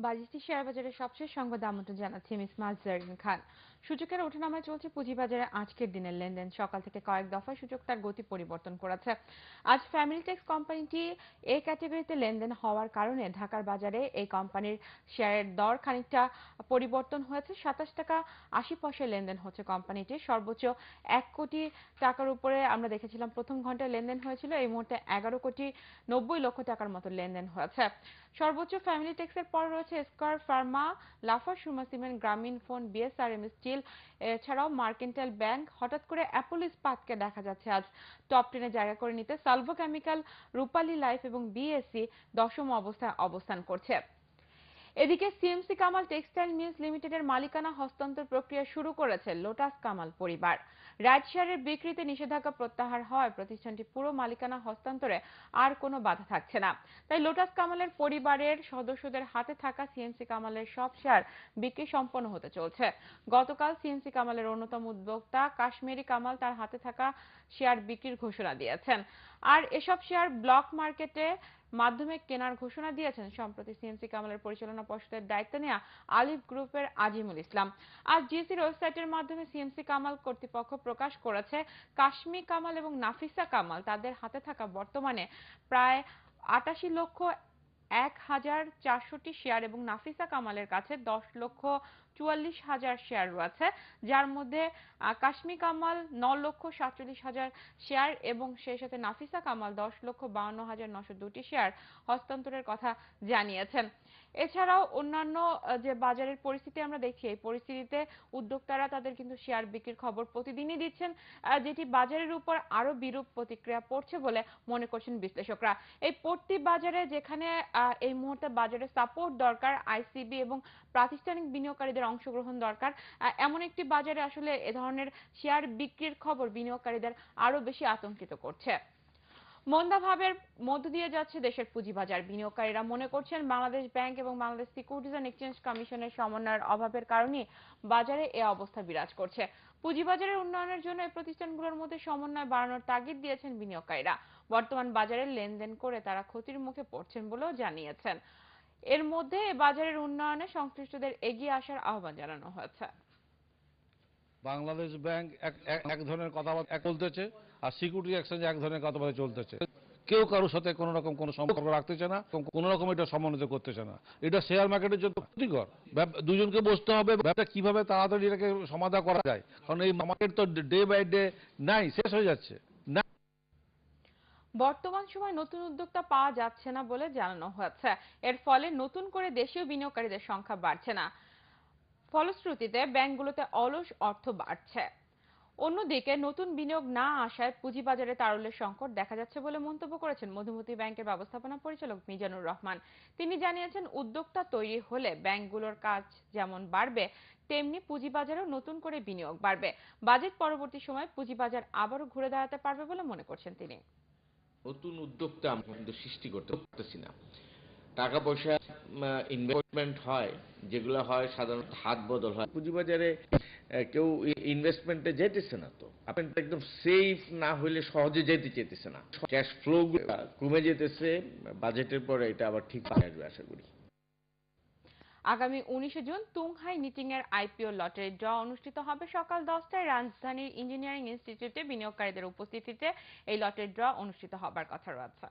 বাজিস্তি share বাজারের সবশেষ সংবাদ আমন্ত্রণ জানাচ্ছি মিস ইসমাইল খান। সূচকের ওঠানামায় চলছে পুঁজিবাজারে আজকের দিনের লেনদেন। সকাল থেকে কয়েক দফায় সূচক তার গতি পরিবর্তন করেছে। আজ ফ্যামিলি টেক্স কোম্পানিটি এ ক্যাটাগরিতে লেনদেন হওয়ার কারণে ঢাকার বাজারে এই কোম্পানির শেয়ারের দর খানিকটা পরিবর্তন হয়েছে। সাতাশ টাকা আশি পয়সায় লেনদেন হচ্ছে কোম্পানিটি। সর্বোচ্চ এক কোটি টাকার উপরে আমরা দেখেছিলাম প্রথম ঘন্টায় লেনদেন হয়েছিল। এই মুহূর্তে এগারো কোটি নব্বই লক্ষ টাকার মতো লেনদেন হয়েছে। সর্বোচ্চ ফ্যামিলি টেক্সের পর রয়েছে square pharma Lafarge Surma cement, Grameen phone BSRM steel, এছাড়াও মার্কেন্টাইল ব্যাংক, হঠাৎ করে অ্যাপল ইস্পাতকে দেখা যাচ্ছে আজ। টপ টেনে জায়গা করে নিতে সালভো কেমিক্যাল, রূপালী লাইফ এবং বিএসসি দশম অবস্থায় অবস্থান করছে। এদিকে সিএমসি কামাল টেক্সটাইল মিলস লিমিটেডের মালিকানা হস্তান্তর প্রক্রিয়া শুরু করেছে লোটাস কামাল পরিবার। রাইড শেয়ারের বিক্রিতে নিষেধাজ্ঞা প্রত্যাহার হওয়ায় প্রতিষ্ঠানটি পুরো মালিকানা হস্তান্তরে আর কোনো বাধা থাকছে না। তাই লোটাস কামালের পরিবারের সদস্যদের হাতে থাকা সিএমসি কামালের সব শেয়ার বিক্রি সম্পন্ন হতে চলছে। গতকাল সিএমসি কামালের অন্যতম উদ্যোক্তা কাশ্মীরি কামাল তার হাতে থাকা শেয়ার বিক্রির ঘোষণা দিয়েছেন। আর এসব শেয়ার ব্লক মার্কেটে মাধ্যমে কেনার ঘোষণা দিয়েছেন সম্প্রতি সিএমসি কামালের পরিচালনা পর্ষদের দায়িত্ব নেওয়া আলিফ গ্রুপের আজিমুল ইসলাম। আজ জিএসির ওয়েবসাইটের মাধ্যমে সিএমসি কামাল কর্তৃপক্ষ প্রকাশ করেছে, কাশ্মী কামাল এবং নাফিসা কামাল তাদের হাতে থাকা বর্তমানে প্রায় আটাশি লক্ষ এক হাজার চারশোটি শেয়ার এবং নাফিসা কামালের কাছে দশ লক্ষ চুয়াল্লিশ হাজার শেয়ার রয়েছে, যার মধ্যে কাশ্মী কামাল ন লক্ষ সাতচল্লিশ হাজার শেয়ার এবং সেই সাথে নাফিসা কামাল দশ লক্ষ বাউন্ন হাজার নশো দুটি শেয়ার হস্তান্তরের কথা জানিয়েছেন। এছাড়াও অন্যান্য যে বাজারের পরিস্থিতি আমরা দেখি, এই পরিস্থিতিতে উদ্যোক্তারা তাদের কিন্তু শেয়ার বিক্রির খবর প্রতিদিনই দিচ্ছেন যেটি বাজারের উপর আরও বিরূপ প্রতিক্রিয়া পড়ছে বলে মনে করছেন বিশ্লেষকরা। এই পড়তি বাজারে যেখানে এই মুহূর্তে বাজারে সাপোর্ট দরকার আইসিবি এবং প্রাতিষ্ঠানিক বিনিয়োগকারীদের অংশগ্রহণ দরকার। এমন একটি বাজারে আসলে এ ধরনের শেয়ার বিক্রির খবর বিনিয়োগকারীদের আরও বেশি আতঙ্কিত করছে। মন্দাভাবের মধ্য দিয়ে যাচ্ছে দেশের পুঁজিবাজার। বিনিয়োগকারীরা মনে করছেন বাংলাদেশ ব্যাংক এবং বাংলাদেশ সিকিউরিটিজ অ্যান্ড এক্সচেঞ্জ কমিশনের সমন্বয়ের অভাবের কারণে বাজারে এ অবস্থা বিরাজ করছে। পুঁজিবাজারের উন্নয়নের জন্য এই প্রতিষ্ঠানগুলোর মধ্যে সমন্বয় বাড়ানোর তাগিদ দিয়েছেন বিনিয়োগকারীরা। বর্তমান বাজারে লেনদেন করে তারা ক্ষতির মুখে পড়ছেন বলেও জানিয়েছেন। এর মধ্যে বাজারের উন্নয়নে সংশ্লিষ্টদের এগিয়ে আসার আহ্বান জানানো হয়েছে। বাংলাদেশ ব্যাংক এক ধরনের কথাবার্তা বলতেছে, আর সিকিউরিটি এক্সচেঞ্জ এক ধরনের কথাবার্তা চলতেছে। কেউ কারোর সাথে কোনো রকম কোনো সম্পর্ক রাখতেছে না, কোন রকম এটা সমন্বিত করতেছে না। এটা শেয়ার মার্কেটের জন্য ক্ষতিকর। দুজনকে বসতে হবে ব্যবসা কীভাবে তাড়াতাড়ি এটাকে সমাধান করা যায়? কারণ এই মার্কেট তো ডে বাই ডে নাই, শেষ হয়ে যাচ্ছে। বর্তমান সময় নতুন উদ্যোক্তা পাওয়া যাচ্ছে না বলে জানানো হয়েছে। এর ফলে নতুন করে দেশীয় বিনিয়োগকারীদের সংখ্যা বাড়ছে না। ফলশ্রুতিতে ব্যাংকগুলোতে অলস অর্থ বাড়ছে। অন্যদিকে নতুন বিনিয়োগ না আসায় পুঁজিবাজারে তারল্যের সংকট দেখা যাচ্ছে বলে মন্তব্য করেছেন মধুমতি ব্যাংকের ব্যবস্থাপনা পরিচালক মিজানুর রহমান। তিনি জানিয়েছেন, উদ্যোক্তা তৈরি হলে ব্যাংকগুলোর কাজ যেমন বাড়বে, তেমনি পুঁজিবাজারেও নতুন করে বিনিয়োগ বাড়বে। বাজেট পরবর্তী সময় পুঁজিবাজার আবারও ঘুরে দাঁড়াতে পারবে বলে মনে করছেন তিনি। নতুন উদ্যোক্তা সৃষ্টি করতে পারতেছি না। টাকা পয়সা ইনভেস্টমেন্ট হয়, যেগুলো হয় সাধারণত হাত বদল হয়। পুঁজিবাজারে কেউ ইনভেস্টমেন্টে যেতেছে না তো। আপনি একদম সেফ না হইলে সহজে যেতে চেতেছে না। ক্যাশ ফ্লো কমে যেতেছে বাজেটের পরে এটা আবার ঠিক আসবে আশা করি। আগামী উনিশে জুন তুংহাই নিটিং এর আইপিও লটারি ড্র অনুষ্ঠিত হবে সকাল দশটায়। রাজধানীর ইঞ্জিনিয়ারিং ইনস্টিটিউটে বিনিয়োগকারীদের উপস্থিতিতে এই লটারি ড্র অনুষ্ঠিত হবার কথা রয়েছে।